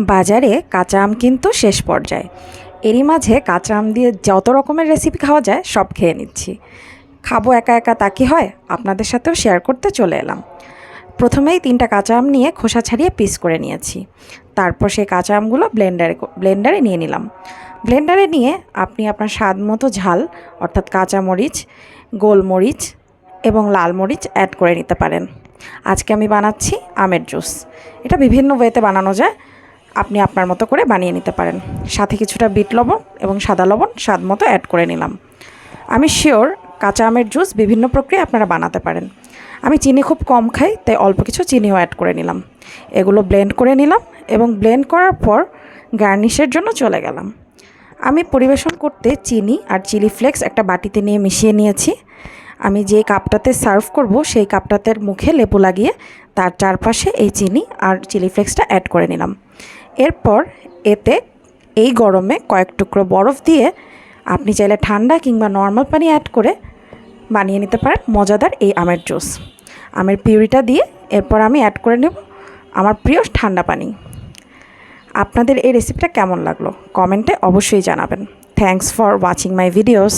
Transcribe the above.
বাজারে কাঁচা আম কিন্তু শেষ পর্যায়ে। এরই মাঝে কাঁচা আম দিয়ে যত রকমের রেসিপি খাওয়া যায়, সব খেয়ে নিচ্ছি। খাব একা একা তা কি হয়? আপনাদের সাথেও শেয়ার করতে চলে এলাম। প্রথমেই তিনটা কাঁচা আম নিয়ে খোসা ছাড়িয়ে পিস করে নিয়েছি। তারপর সেই কাঁচা আমগুলো ব্লেন্ডারে ব্লেন্ডারে নিয়ে নিলাম। ব্লেন্ডারে নিয়ে আপনি আপনার স্বাদ মতো ঝাল, অর্থাৎ কাঁচা মরিচ গোলমরিচ এবং লাল মরিচ অ্যাড করে নিতে পারেন। আজকে আমি বানাচ্ছি আমের জুস এটা বিভিন্ন ওয়েতে বানানো যায়। আপনি আপনার মতো করে বানিয়ে নিতে পারেন। সাথে কিছুটা বিট লবণ এবং সাদা লবণ স্বাদ মতো অ্যাড করে নিলাম। আমি শিওর কাঁচা আমের জুস বিভিন্ন প্রক্রিয়ায় আপনারা বানাতে পারেন। আমি চিনি খুব কম খাই, তাই অল্প কিছু চিনিও অ্যাড করে নিলাম। এগুলো ব্লেন্ড করে নিলাম এবং ব্লেন্ড করার পর গার্নিশের জন্য চলে গেলাম। আমি পরিবেশন করতে চিনি আর চিলি ফ্লেক্স একটা বাটিতে নিয়ে মিশিয়ে নিয়েছি। আমি যে কাপটাতে সার্ভ করব, সেই কাপটাতে মুখে লেবু লাগিয়ে তার চারপাশে এই চিনি আর চিলি ফ্লেক্সটা অ্যাড করে নিলাম। এরপর এতে এই গরমে কয়েক টুকরো বরফ দিয়ে আপনি চাইলে ঠান্ডা কিংবা নর্মাল পানি অ্যাড করে বানিয়ে নিতে পারেন মজাদার এই আমের জুস। আমের পিউরিটা দিয়ে এরপর আমি অ্যাড করে নেব আমার প্রিয় ঠান্ডা পানি। আপনাদের এই রেসিপিটা কেমন লাগল? কমেন্টে অবশ্যই জানাবেন। Thanks for watching my videos.